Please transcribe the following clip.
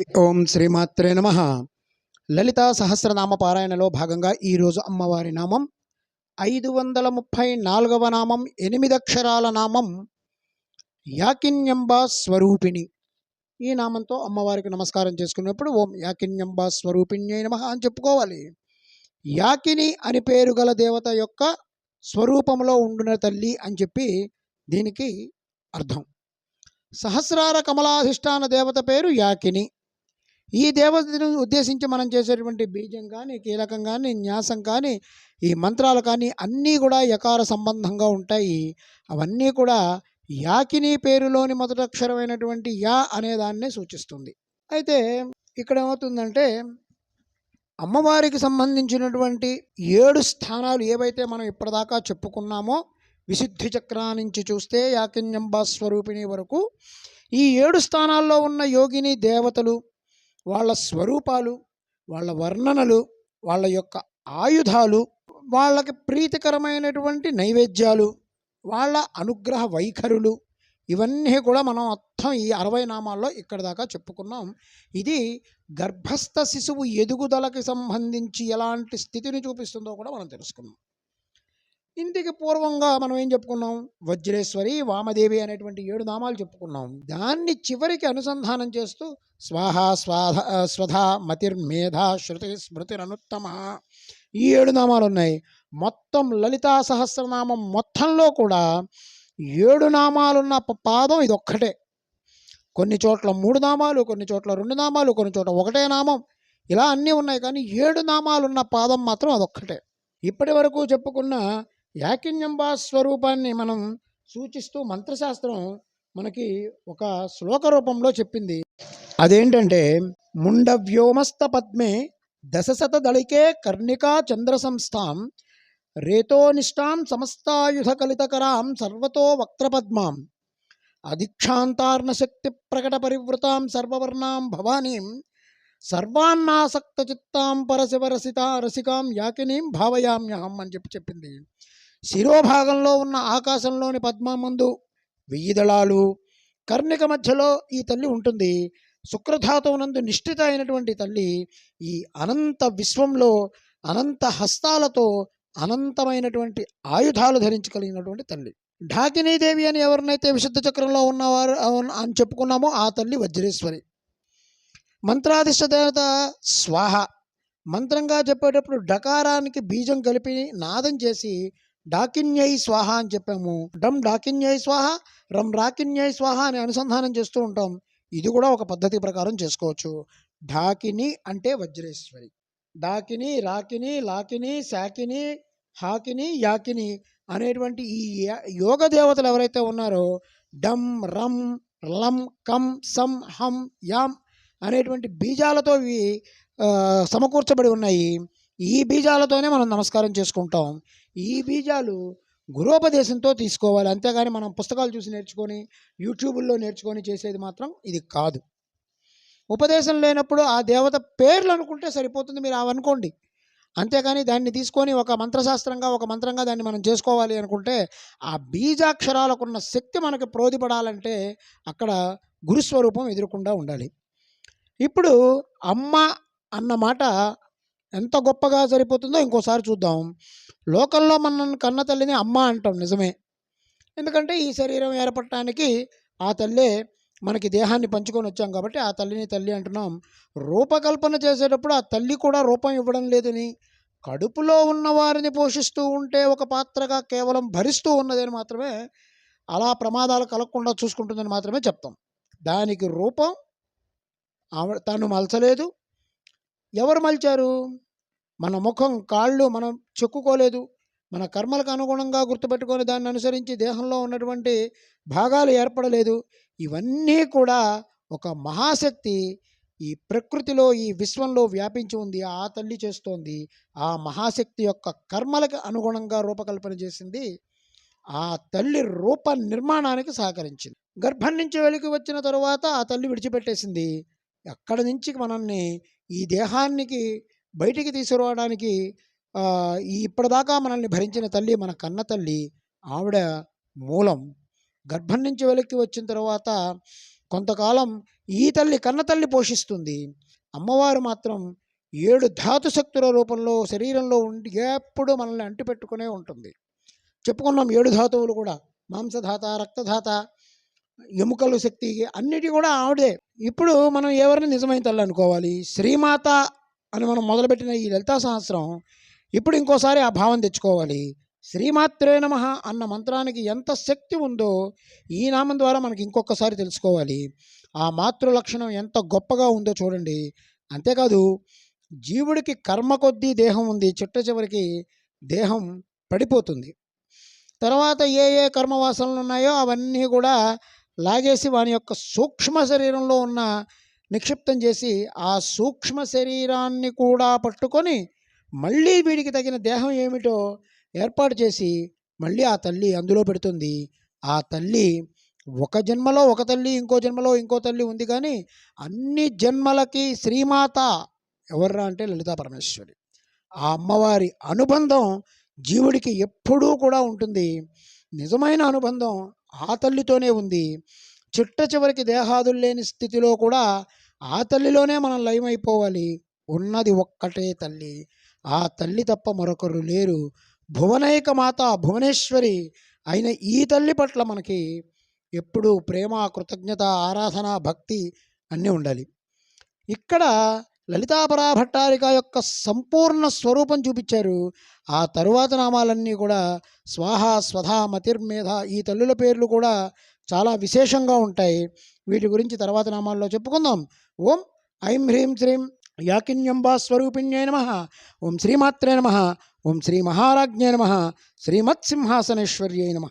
ఓం శ్రీమాత్రే నమ. లలితా సహస్రనామ పారాయణలో భాగంగా ఈరోజు అమ్మవారి నామం ఐదు వందల ముప్పై నాలుగవ నామం ఎనిమిదక్షరాల నామం యాకిన్యంబ స్వరూపిణి. ఈ నామంతో అమ్మవారికి నమస్కారం చేసుకున్నప్పుడు ఓం యాకిన్యంబ స్వరూపిణ్యై నమ అని చెప్పుకోవాలి. యాకిని అని పేరు గల దేవత యొక్క స్వరూపంలో ఉండున తల్లి అని చెప్పి దీనికి అర్థం. సహస్రార కమలాధిష్టాన దేవత పేరు యాకిని. ఈ దేవతను ఉద్దేశించి మనం చేసేటువంటి బీజం కానీ కీలకం కానీ న్యాసం కానీ ఈ మంత్రాలు కానీ అన్నీ కూడా యకార సంబంధంగా ఉంటాయి. అవన్నీ కూడా యాకిని పేరులోని మొదటి అక్షరమైనటువంటి యా అనే దాన్నే సూచిస్తుంది. అయితే ఇక్కడ ఏమవుతుందంటే అమ్మవారికి సంబంధించినటువంటి ఏడు స్థానాలు ఏవైతే మనం ఇప్పటిదాకా చెప్పుకున్నామో విశుద్ధి చక్రా నుంచి చూస్తే యాకిన్యంబా స్వరూపిణి వరకు ఈ ఏడు స్థానాల్లో ఉన్న యోగిని దేవతలు వాళ్ళ స్వరూపాలు వాళ్ళ వర్ణనలు వాళ్ళ యొక్క ఆయుధాలు వాళ్ళకి ప్రీతికరమైనటువంటి నైవేద్యాలు వాళ్ళ అనుగ్రహ వైఖరులు ఇవన్నీ కూడా మనం మొత్తం ఈ అరవై నామాల్లో ఇక్కడ దాకా చెప్పుకున్నాం. ఇది గర్భస్థ శిశువు ఎదుగుదలకి సంబంధించి ఎలాంటి స్థితిని చూపిస్తుందో కూడా మనం తెలుసుకున్నాం. ఇంటికి పూర్వంగా మనం ఏం చెప్పుకున్నాం? వజ్రేశ్వరి వామదేవి అనేటువంటి ఏడు నామాలు చెప్పుకున్నాం. దాన్ని చివరికి అనుసంధానం చేస్తూ స్వాహ స్వాధ స్వధ మతిర్మేధ శృతి స్మృతిరనుత్తమ ఈ ఏడు నామాలు ఉన్నాయి. మొత్తం లలితా సహస్రనామం మొత్తంలో కూడా ఏడు నామాలున్న పాదం ఇది ఒక్కటే కొన్ని చోట్ల మూడు నామాలు కొన్ని చోట్ల రెండు నామాలు కొన్ని చోట్ల ఒకటే నామం. ఇలా అన్నీ ఉన్నాయి కానీ ఏడు నామాలున్న పాదం మాత్రం అదొక్కటే. ఇప్పటి వరకు చెప్పుకున్న యాకిన్యంబా స్వరూపాన్ని మనం సూచిస్తూ మంత్రశాస్త్రం మనకి ఒక శ్లోక రూపంలో చెప్పింది. అదేంటంటే ముండవ్యోమస్త పద్మే దశశత దళికే కర్ణికా చంద్ర సంస్థాం రేతోనిష్టాం సమస్తాయుధ కలితకరాం సర్వతో వక్త్రపద్మాం అధిక్షాంతార్ణ శక్తి ప్రకట పరివృతాం సర్వవర్ణాం భవానీం సర్వాన్నాసక్త చిత్తాం పరశివరసిత రసికాం యాకినీం భావయామ్యహం అని చెప్పి చెప్పింది. శిరోభాగంలో ఉన్న ఆకాశంలోని పద్మమందు వెయ్యి దళాలు కర్ణిక మధ్యలో ఈ తల్లి ఉంటుంది. శుక్రధాతువునందు నిష్ఠిత అయినటువంటి తల్లి ఈ అనంత విశ్వంలో అనంత హస్తాలతో అనంతమైనటువంటి ఆయుధాలు ధరించగలిగినటువంటి తల్లి. ఢాకినీదేవి అని ఎవరినైతే విశుద్ధ చక్రంలో ఉన్నవారు అని చెప్పుకున్నామో ఆ తల్లి వజ్రేశ్వరి. మంత్రాధిష్ట దేవత స్వాహ. మంత్రంగా చెప్పేటప్పుడు డకారానికి బీజం కలిపి నాదం చేసి డాకిన్యై స్వాహ అని చెప్పాము. డమ్ డాకిన్యై స్వాహ రమ్ రాకిన్యై స్వాహ అని అనుసంధానం చేస్తూ ఉంటాం. ఇది కూడా ఒక పద్ధతి ప్రకారం చేసుకోవచ్చు. ఢాకిని అంటే వజ్రేశ్వరి. డాకిని రాకిని లాకిని శాకిని హాకిని యాకిని అనేటువంటి ఈ యోగ దేవతలు ఎవరైతే ఉన్నారో డమ్ రమ్ లం కం సం హం యాం అనేటువంటి బీజాలతో ఇవి సమకూర్చబడి ఉన్నాయి. ఈ బీజాలతోనే మనం నమస్కారం చేసుకుంటాం. ఈ బీజాలు గురోపదేశంతో తీసుకోవాలి. అంతేగాని మనం పుస్తకాలు చూసి నేర్చుకొని యూట్యూబుల్లో నేర్చుకొని చేసేది మాత్రం ఇది కాదు. ఉపదేశం లేనప్పుడు ఆ దేవత పేర్లు అనుకుంటే సరిపోతుంది మీరు అవనుకోండి అనుకోండి దాన్ని తీసుకొని ఒక మంత్రశాస్త్రంగా ఒక మంత్రంగా దాన్ని మనం చేసుకోవాలి అనుకుంటే ఆ బీజాక్షరాలకున్న శక్తి మనకి ప్రోధిపడాలంటే అక్కడ గురుస్వరూపం ఎదురకుండా ఉండాలి. ఇప్పుడు అమ్మ అన్న మాట ఎంత గొప్పగా సరిపోతుందో ఇంకోసారి చూద్దాం. లోకంలో మన కన్న తల్లిని అమ్మ అంటాం నిజమే. ఎందుకంటే ఈ శరీరం ఏర్పడటానికి ఆ తల్లే మనకి దేహాన్ని పంచుకొని వచ్చాం కాబట్టి ఆ తల్లిని తల్లి అంటున్నాం. రూపకల్పన చేసేటప్పుడు ఆ తల్లి కూడా రూపం ఇవ్వడం లేదని కడుపులో ఉన్న వారిని పోషిస్తూ ఉంటే ఒక పాత్రగా కేవలం భరిస్తూ ఉన్నదని మాత్రమే అలా ప్రమాదాలు కలగకుండా చూసుకుంటుందని మాత్రమే చెప్తాం. దానికి రూపం ఆవిడ తను మలచలేదు ఎవరు మలిచారు? మన ముఖం కాళ్ళు మనం చెక్కుకోలేదు. మన కర్మలకు అనుగుణంగా గుర్తుపెట్టుకొని దాన్ని అనుసరించి దేహంలో ఉన్నటువంటి భాగాలు ఏర్పడలేదు. ఇవన్నీ కూడా ఒక మహాశక్తి ఈ ప్రకృతిలో ఈ విశ్వంలో వ్యాపించి ఉంది ఆ తల్లి చేస్తోంది. ఆ మహాశక్తి యొక్క కర్మలకు అనుగుణంగా రూపకల్పన చేసింది. ఆ తల్లి రూప నిర్మాణానికి సహకరించింది. గర్భం నుంచి వెలికి వచ్చిన తరువాత ఆ తల్లి విడిచిపెట్టేసింది. అక్కడి నుంచి మనల్ని ఈ దేహానికి బయటికి తీసుకురావడానికి ఈ ఇప్పటిదాకా మనల్ని భరించిన తల్లి మన కన్న తల్లి ఆవిడ మూలం. గర్భం నుంచి వెలికి వచ్చిన తర్వాత కొంతకాలం ఈ తల్లి కన్న తల్లి పోషిస్తుంది. అమ్మవారు మాత్రం ఏడు ధాతు శక్తుల రూపంలో శరీరంలో ఉండి ఎప్పుడు మనల్ని అంటిపెట్టుకునే ఉంటుంది. చెప్పుకున్నాం ఏడు ధాతువులు కూడా. మాంసధాత రక్తధాత ఎముకలు శక్తి అన్నిటి కూడా ఆవిడే ఇప్పుడు మనం ఎవరిని నిజమైన తల్లి అనుకోవాలి? శ్రీమాత అని మనం మొదలుపెట్టిన ఈ లలితా సహస్రం ఇప్పుడు ఇంకోసారి ఆ భావం తెచ్చుకోవాలి. శ్రీమాత్రే నమ అన్న మంత్రానికి ఎంత శక్తి ఉందో ఈ నామం ద్వారా మనకి ఇంకొకసారి తెలుసుకోవాలి. ఆ మాతృ లక్షణం ఎంత గొప్పగా ఉందో చూడండి. అంతేకాదు జీవుడికి కర్మ కొద్దీ దేహం ఉంది చిట్ట చివరికి దేహం పడిపోతుంది. తర్వాత ఏ ఏ కర్మవాసనలు ఉన్నాయో అవన్నీ కూడా లాగేసి వాని యొక్క సూక్ష్మ శరీరంలో ఉన్న నిక్షిప్తం చేసి ఆ సూక్ష్మ శరీరాన్ని కూడా పట్టుకొని మళ్ళీ వీడికి తగిన దేహం ఏమిటో ఏర్పాటు చేసి మళ్ళీ ఆ తల్లి అందులో పెడుతుంది. ఆ తల్లి ఒక జన్మలో ఒక తల్లి ఇంకో జన్మలో ఇంకో తల్లి ఉంది కానీ అన్ని జన్మలకి శ్రీమాత ఎవర్రా అంటే లలితా పరమేశ్వరి. ఆ అమ్మవారి అనుబంధం జీవుడికి ఎప్పుడూ కూడా ఉంటుంది. నిజమైన అనుబంధం ఆ తల్లితోనే ఉంది. చిట్ట చివరికి దేహాదులు లేని స్థితిలో కూడా ఆ తల్లిలోనే మనం లయమైపోవాలి. ఉన్నది ఒక్కటే తల్లి. ఆ తల్లి తప్ప మరొకరు లేరు. భువనైక మాత భువనేశ్వరి అయిన ఈ తల్లి పట్ల మనకి ఎప్పుడూ ప్రేమ కృతజ్ఞత ఆరాధన భక్తి అన్నీ ఉండాలి. ఇక్కడ లలితాపరా భట్టారిక యొక్క సంపూర్ణ స్వరూపం చూపించారు. ఆ తరువాత నామాలన్నీ కూడా స్వాహ స్వధా మతిర్మేధ ఈ తల్లుల పేర్లు కూడా చాలా విశేషంగా ఉంటాయి. వీటి గురించి తర్వాత నామాల్లో చెప్పుకుందాం. ఓం ఐం హ్రీం శ్రీం యాకిన్యంబా స్వరూపిణ్యై నమ. ఓం శ్రీమాత్రే నమ. ఓం శ్రీ మహారాజ్ఞే నమ. శ్రీమత్సింహాసనేశ్వర్యై నమ.